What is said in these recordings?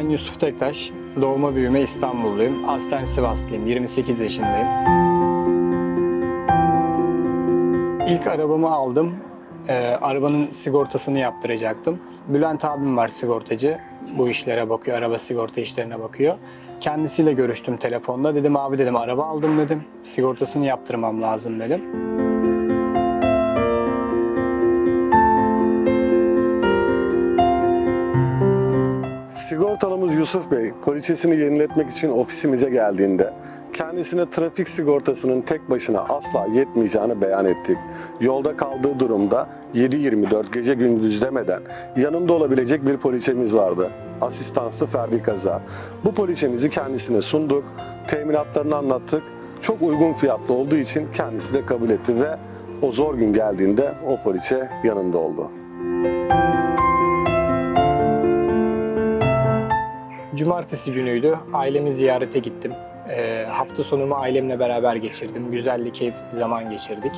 Yusuf Tektaş. Doğma büyüme İstanbulluyum. Aslen Sivaslıyım. 28 yaşındayım. İlk arabamı aldım. Ee, arabanın sigortasını yaptıracaktım. Bülent abim var sigortacı. Bu işlere bakıyor, araba sigorta işlerine bakıyor. Kendisiyle görüştüm telefonda. Dedim abi dedim araba aldım dedim. Sigortasını yaptırmam lazım dedim. Sigortalımız Yusuf Bey, poliçesini yeniletmek için ofisimize geldiğinde kendisine trafik sigortasının tek başına asla yetmeyeceğini beyan ettik. Yolda kaldığı durumda 7-24 gece gündüz demeden yanında olabilecek bir poliçemiz vardı. Asistanslı ferdi kaza. Bu poliçemizi kendisine sunduk, teminatlarını anlattık. Çok uygun fiyatlı olduğu için kendisi de kabul etti ve o zor gün geldiğinde o poliçe yanında oldu. Cumartesi günüydü. Ailemi ziyarete gittim. Ee, hafta sonumu ailemle beraber geçirdim. Güzelli, keyifli bir zaman geçirdik.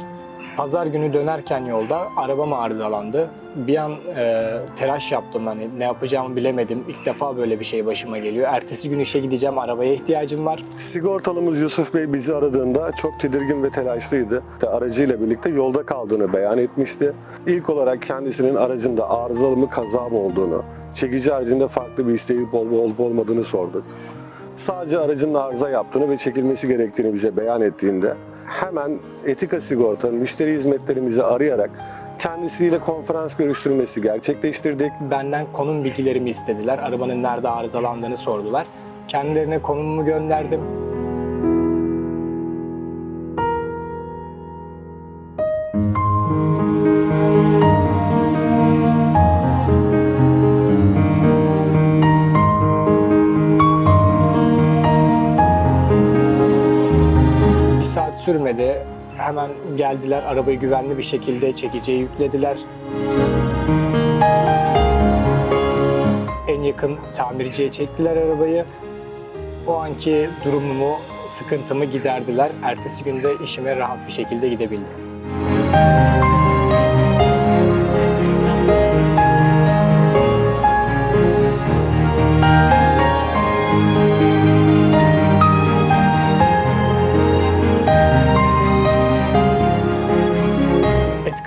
Pazar günü dönerken yolda arabam arızalandı. Bir an e, telaş yaptım hani ne yapacağımı bilemedim. İlk defa böyle bir şey başıma geliyor. Ertesi gün işe gideceğim, arabaya ihtiyacım var. Sigortalımız Yusuf Bey bizi aradığında çok tedirgin ve telaşlıydı. Aracıyla birlikte yolda kaldığını beyan etmişti. İlk olarak kendisinin aracında arızalı mı kaza mı olduğunu, çekici haricinde farklı bir isteği olup olmadığını sorduk. Sadece aracının arıza yaptığını ve çekilmesi gerektiğini bize beyan ettiğinde hemen Etika Sigorta müşteri hizmetlerimizi arayarak kendisiyle konferans görüştürmesi gerçekleştirdik. Benden konum bilgilerimi istediler. Arabanın nerede arızalandığını sordular. Kendilerine konumumu gönderdim. Sürmedi. Hemen geldiler arabayı güvenli bir şekilde çekiciye yüklediler. En yakın tamirciye çektiler arabayı. O anki durumumu, sıkıntımı giderdiler. Ertesi günde işime rahat bir şekilde gidebildim.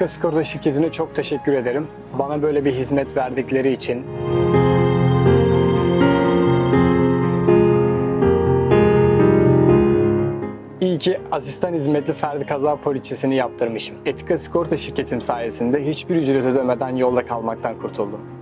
Etika Sigorta şirketine çok teşekkür ederim. Bana böyle bir hizmet verdikleri için, İyi ki asistan hizmetli ferdi kaza poliçesini yaptırmışım. Etika Sigorta şirketim sayesinde hiçbir ücret ödemeden yolda kalmaktan kurtuldum.